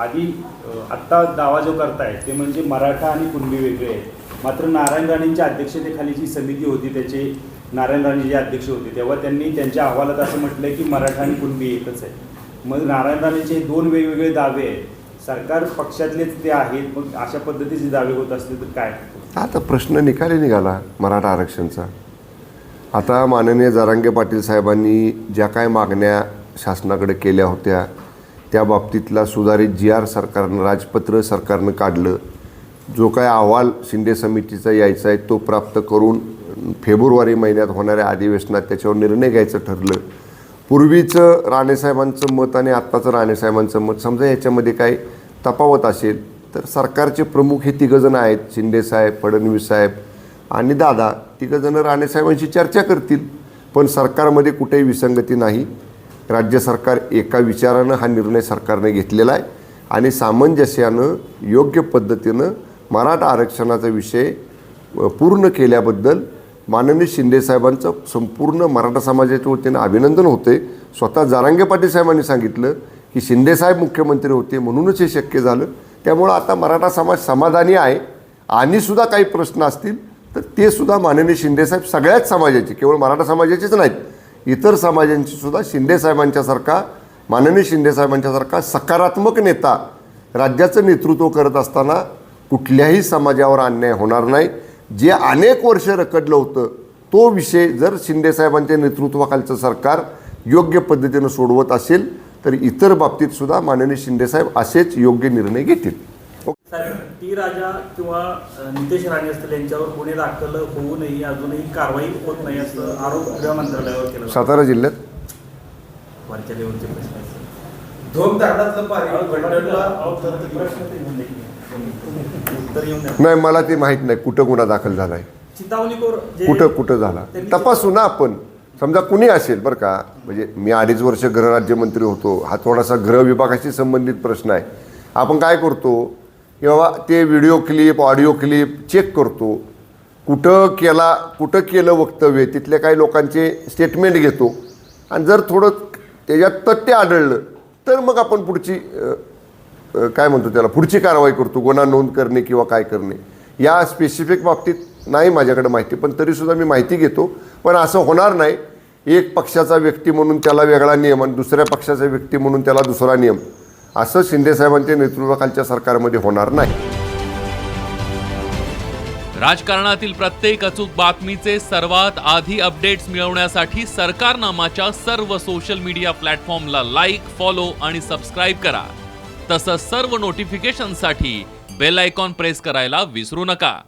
आधी आत्ता दावा जो करतायत ते म्हणजे मराठा आणि कुणबी वेगळे आहेत. मात्र नारायण राणेंच्या अध्यक्षतेखाली जी समिती होती त्याचे नारायण राणे जे अध्यक्ष होते तेव्हा त्यांनी त्यांच्या अहवालात असं म्हटलंय की मराठा आणि कुणबी एकच आहे मग नारायण राणेचे दोन वेगवेगळे दावे आहेत. सरकार पक्षातलेच ते आहेत मग अशा पद्धतीचे दावे होत असतील तर काय? आता प्रश्न निकाली निघाला मराठा आरक्षणचा. आता माननीय जारांगे पाटील साहेबांनी ज्या काय मागण्या शासनाकडे केल्या होत्या त्या बाबतीतला सुधारित जी आर सरकारनं राजपत्र सरकारनं काढलं. जो काय अहवाल शिंदे समितीचा यायचा आहे तो प्राप्त करून फेब्रुवारी महिन्यात होणाऱ्या अधिवेशनात त्याच्यावर निर्णय घ्यायचं ठरलं. पूर्वीचं राणेसाहेबांचं मत आणि आत्ताचं राणेसाहेबांचं मत समजा याच्यामध्ये काही तफावत असेल तर सरकारचे प्रमुख हे तिघंजणं आहेत शिंदेसाहेब फडणवीस साहेब आणि दादा. तिघंजणं राणेसाहेबांशी चर्चा करतील पण सरकारमध्ये कुठेही विसंगती नाही. राज्य सरकार एका विचारानं हा निर्णय सरकारने घेतलेला आहे आणि सामंजस्यानं योग्य पद्धतीनं मराठा आरक्षणाचा विषय पूर्ण केल्याबद्दल माननीय शिंदेसाहेबांचं संपूर्ण मराठा समाजाच्या वतीनं अभिनंदन होते स्वतः जारांगे पाटील साहेबांनी सांगितलं की शिंदेसाहेब मुख्यमंत्री होते म्हणूनच हे शक्य झालं. त्यामुळं आता मराठा समाज समाधानी आहे. आणि सुद्धा काही प्रश्न असतील तर ते सुद्धा माननीय शिंदेसाहेब सगळ्याच समाजाचे केवळ मराठा समाजाचेच नाहीत. इतर समाजांची सुद्धा शिंदेसाहेबांच्यासारखा माननीय शिंदेसाहेबांच्यासारखा सकारात्मक नेता राज्याचं नेतृत्व करत असताना कुठल्याही समाजावर अन्याय होणार नाही. जे अनेक वर्ष रखडलं होतं तो विषय जर शिंदेसाहेबांच्या नेतृत्वाखालचं सरकार योग्य पद्धतीनं सोडवत असेल तर इतर बाबतीत सुद्धा माननीय शिंदेसाहेब असेच योग्य निर्णय घेतील. टी राजा किंवा नितेश राणे असतील यांच्यावर गुन्हे दाखल होऊनही अजूनही कारवाई होत नाही असं आरोप गृह मंत्रालयावर केला. सातारा जिल्ह्यात वरच्या लेवलचे प्रश्न आहेत. दोन तारणातलं पाणी उत्तर येऊन द्या. नाही मला ते माहीत नाही कुठं गुन्हा दाखल झाला आहे चितावणीकोर जे कुठं कुठं झाला त्यांनी- तपासू ना आपण समजा कुणी असेल बरं का म्हणजे मी अडीच वर्ष गृहराज्यमंत्री होतो हा थोडासा गृह विभागाशी संबंधित प्रश्न आहे आपण काय करतो किंवा ते video clip audio clip check करतो. कुठं केला कुठं केलं वक्तव्य तिथल्या काही लोकांचे स्टेटमेंट घेतो. आणि जर थोडं त्याच्यात तथ्य आढळलं तर मग आपण पुढची काय म्हणतो त्याला पुढची कारवाई करतो गुन्हा नोंद करणे किंवा काय करणे. या स्पेसिफिक बाबतीत नाही माझ्याकडे माहिती पण तरीसुद्धा मी माहिती घेतो. पण असं होणार नाही. एक पक्षाचा व्यक्ती म्हणून त्याला वेगळा नियम आणि दुसऱ्या पक्षाचा व्यक्ती म्हणून त्याला दुसरा नियम. असं शिंदेसाहेबांच्या नेतृत्वाखालच्या सरकारमध्ये होणार नाही. राजकारणातील प्रत्येक अचूक बातमीचे सर्वात आधी अपडेट्स मिळवण्यासाठी सरकारनामाच्या सर्व सोशल मीडिया प्लॅटफॉर्मला लाईक फॉलो आणि सबस्क्राईब करा. तसंच सर्व नोटिफिकेशनसाठी बेल आयकॉन प्रेस करायला विसरू नका.